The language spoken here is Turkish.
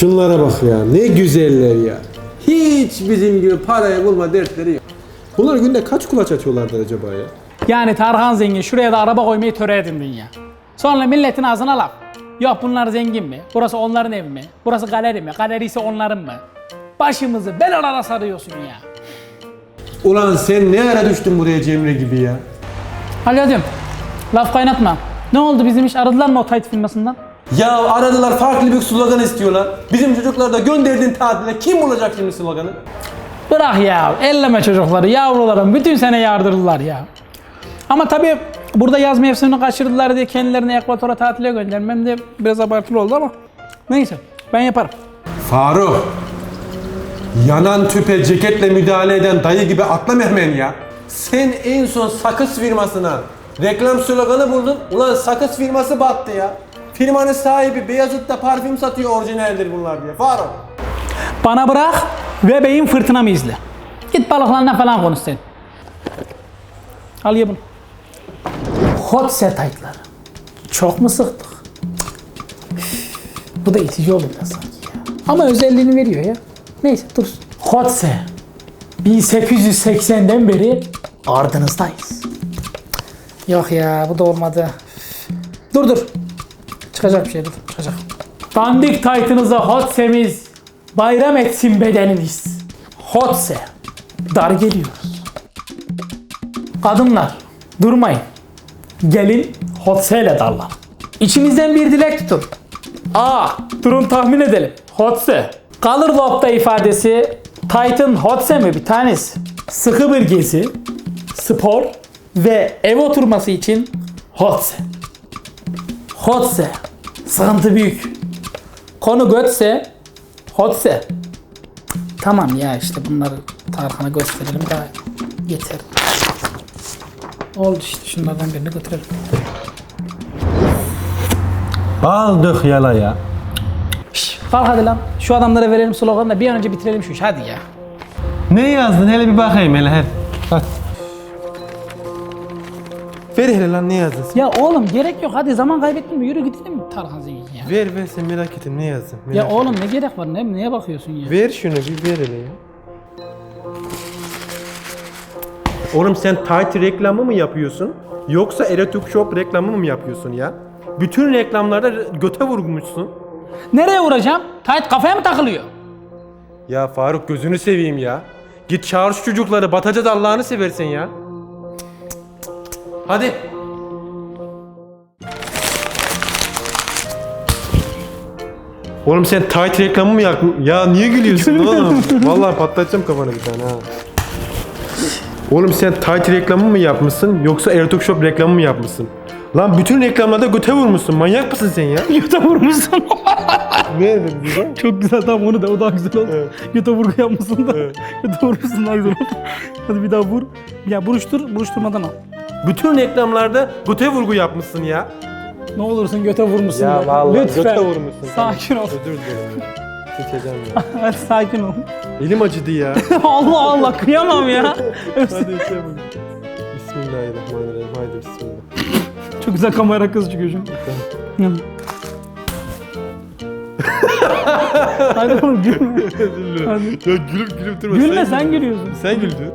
Şunlara bak ya ne güzeller ya. Hiç bizim gibi parayı bulma dertleri yok. Bunlar günde kaç kulaç açıyorlardır acaba ya? Yani Tarhan zengin şuraya da araba koymayı töre edindin ya. Sonra milletin ağzına laf. Yok bunlar zengin mi? Burası onların evi mi? Burası galeri mi? Galeri ise onların mı? Başımızı belalara sarıyorsun ya. Ulan sen ne ara düştün buraya Cemre gibi ya? Halil'cim laf kaynatma. Ne oldu bizim iş aradılar mı o tayt firmasından? Ya aradılar farklı bir slogan istiyorlar. Bizim çocuklar da gönderdiğin tatile kim bulacak şimdi sloganı? Bırak ya elleme çocukları yavrularım bütün sene yardırdılar ya. Ama tabii burada yaz mevsimini kaçırdılar diye kendilerini ekvatora tatile göndermem de biraz abartılı oldu ama neyse ben yaparım. Faruk. Yanan tüpe ceketle müdahale eden dayı gibi atlama hemen ya. Sen en son sakız firmasına reklam sloganı buldun. Ulan sakız firması battı ya. Firmanın sahibi Beyazıt'ta parfüm satıyor orijinaldir bunlar diye. Faruk. Bana bırak ve beyin fırtınamı izle. Git balıklarına falan konuş sen. Al ye bunu. Hot set taytları. Çok mu sıktık? Bu da itici oldu biraz sanki ya. Ama özelliğini veriyor ya. Neyse dursun. Hotse. 1880'den beri ardınızdayız. Yok ya bu da olmadı. Dur dur. Çıkacak bir şey dur. Çıkacak. Dandik taytınıza Hotse'miz bayram etsin bedeniniz. Hotse. Dar geliyoruz. Kadınlar durmayın. Gelin Hotse ile darlan. İçimizden bir dilek tutun. A. Durun tahmin edelim. Hotse. Kalır lobda ifadesi Titan Hotse mi bir tanesi? Sıkı bir gezi, spor ve ev oturması için Hotse. Hotse. Sıkıntı büyük. Konu götse Hotse. Tamam ya işte bunları Tarkan'a gösterelim daha yeter. Oldu işte şunlardan birini götürelim. Aldık yala ya. Şş, kalk hadi lan. Şu adamlara verelim sloganı da bir an önce bitirelim şu işi hadi ya. Ne yazdın hele bir bakayım hele hadi. Ver hele lan ne yazdın? Ya oğlum gerek yok hadi zaman kaybettin mi yürü gidelim Zengin ya. Ver ver sen merak ettim ne yazdın? Merak Ya oğlum ne gerek var ne, neye bakıyorsun ya? Ver şunu bir ver hele ya. Oğlum sen tight reklamı mı yapıyorsun? Yoksa Erotic Shop reklamı mı yapıyorsun ya? Bütün reklamlarda göte vurmuşsun. Nereye uğrayacağım? Tayt kafaya mı takılıyor? Ya Faruk gözünü seveyim ya. Git çağır şu çocukları batacağız Allah'ını seversen ya. Hadi. Oğlum sen tight reklamı mı yaktın? Ya niye gülüyorsun oğlum? Vallahi patlatacağım kafana bir tane ha. Oğlum sen tight reklamı mı yapmışsın yoksa Airtalk Shop reklamı mı yapmışsın? Lan bütün reklamlarda göte vurmuşsun. Manyak mısın sen ya? Yuta vurmuşsun. ne dedin bize? Çok güzel tamam onu da o daha güzel oldu. Evet. Yuta vurgu yapmışsın da. Evet. Yuta vurmuşsun daha güzel oldu. Hadi bir daha vur. Ya buruştur, buruşturmadan al. Bütün reklamlarda göte vurgu yapmışsın ya. Ne olursun göte vurmuşsun. Ya be. vallahi Lütfen. göte vurmuşsun. Sakin ol. Özür dilerim. Sıçacağım ya. Hadi sakin ol. Elim acıdı ya. Allah Allah kıyamam ya. Hadi içelim. Bismillahirrahmanirrahim. Haydi bismillah. Çok güzel kamera kız çıkıyor. Hı. Hadi oğlum gülme. Hadi. ya gülüp gülüp durma. Gülme sen gülüyorsun. Sen güldün.